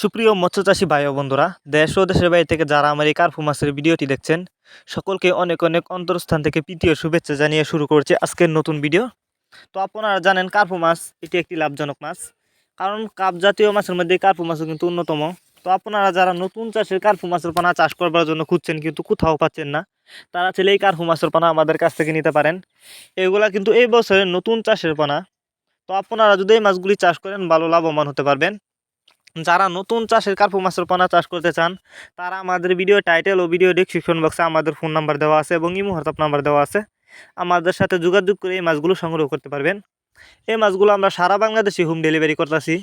সুপ্রিয় মৎস্যচাষী ভাই ও বন্ধুরা, দেশ ও দেশের বাইরে থেকে যারা আমার এই কার্পু মাছের ভিডিওটি দেখছেন, সকলকে অনেক অনেক অন্তরস্থান থেকে প্রীতীয় শুভেচ্ছা জানিয়ে শুরু করছে আজকের নতুন ভিডিও। তো আপনারা জানেন কার্পু মাছ, এটি একটি লাভজনক মাছ, কারণ কাপ জাতীয় মাছের মধ্যে কার্পু মাছও কিন্তু অন্যতম। তো আপনারা যারা নতুন চাষের কার্পু মাছের পানা চাষ করবার জন্য খুঁজছেন কিন্তু কোথাও পাচ্ছেন না, তারা ছেলে এই কার্পু মাছের পোনা আমাদের কাছ থেকে নিতে পারেন। এগুলা কিন্তু এই বছরের নতুন চাষের পানা। তো আপনারা যদি এই মাছগুলি চাষ করেন, ভালো লাভবান হতে পারবেন। যারা নতুন চাষের কার্পু মাছের পোনা চাষ করতে চান, তারা আমাদের ভিডিও টাইটেল ও ভিডিও ডিসক্রিপশন বক্সে আমাদের ফোন নাম্বার দেওয়া আছে এবং ইমো হোয়াটসঅ্যাপ নাম্বার দেওয়া আছে। আমাদের সাথে যোগাযোগ করে এই মাছগুলো সংগ্রহ করতে পারবেন। এই মাছগুলো আমরা সারা বাংলাদেশে হোম ডেলিভারি করতেছি।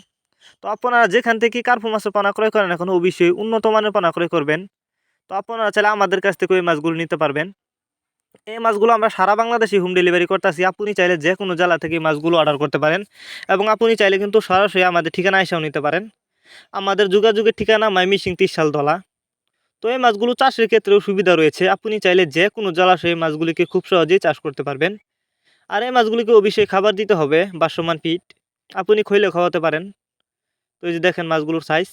তো আপনারা যেখান থেকে কার্পু মাছের পোনা ক্রয় করেন এখন অবশ্যই উন্নত মানের পোনা ক্রয় করবেন। তো আপনারা চাইলে আমাদের কাছ থেকে ওই মাছগুলো নিতে পারবেন। এই মাছগুলো আমরা সারা বাংলাদেশে হোম ডেলিভারি করতেছি। আপনি চাইলে যে কোনো জেলা থেকে মাছগুলো অর্ডার করতে পারেন এবং আপনি চাইলে কিন্তু সরাসরি আমাদের ঠিকানা এসেও নিতে পারেন। আমাদের যোগাযোগের ঠিকানা মাইমিসিং তিরশাল দলা তো এই মাছগুলো চাষের ক্ষেত্রেও সুবিধা রয়েছে। আপনি চাইলে যে কোনো জলাশয়ে মাছগুলিকে খুব সহজেই চাষ করতে পারবেন। আর এই মাছগুলিকে অবশ্যই খাবার দিতে হবে বাসমান ফিট আপনি খইলে খাওয়াতে পারেন। তো এই যে দেখেন মাছগুলোর সাইজ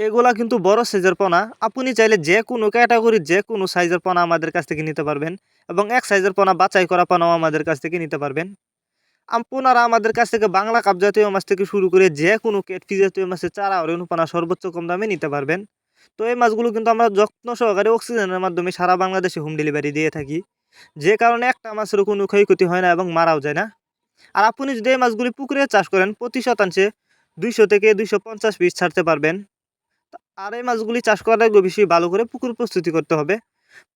এগুলা কিন্তু বড় সাইজের পোনা। আপনি চাইলে যে কোনো ক্যাটাগরির যে কোনো সাইজের পোনা আমাদের কাছ থেকে নিতে পারবেন। এবং এক সাইজের পোনা বাছাই করা পোনাও আমাদের কাছ থেকে নিতে পারবেন। আপনারা আমাদের কাছ থেকে বাংলা কাপ জাতীয় মাছ থেকে শুরু করে যে কোনো কেটফি জাতীয় মাছের চারা আর অনুপানা সর্বোচ্চ কম দামে নিতে পারবেন। তো এই মাছগুলো কিন্তু আমরা যত্ন সহকারে অক্সিজেনের মাধ্যমে সারা বাংলাদেশে হোম ডেলিভারি দিয়ে থাকি। যে কারণে একটা মাছেরও কোনো ক্ষয়ক্ষতি হয় না এবং মারাও যায় না। আর আপনি যদি এই মাছগুলি পুকুরে চাষ করেন, প্রতি শতাংশে দুইশো থেকে দুইশো পঞ্চাশ পিস ছাড়তে পারবেন। আর এই মাছগুলি চাষ করার আগে বেশি, ভালো করে পুকুর প্রস্তুতি করতে হবে।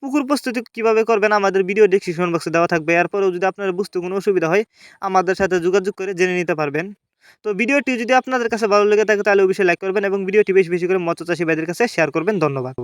পুকুর প্রস্তুতি কীভাবে করবেন আমাদের ভিডিও ডিসক্রিপশন বক্সে দেওয়া থাকবে। এরপরেও যদি আপনার বুঝতে কোনো অসুবিধা হয়, আমাদের সাথে যোগাযোগ করে জেনে নিতে পারবেন। তো ভিডিওটি যদি আপনাদের কাছে ভালো লেগে থাকে, তাহলে অবশ্যই লাইক করবেন এবং ভিডিওটি বেশি বেশি করে মৎস্য চাষী কাছে শেয়ার করবেন। ধন্যবাদ।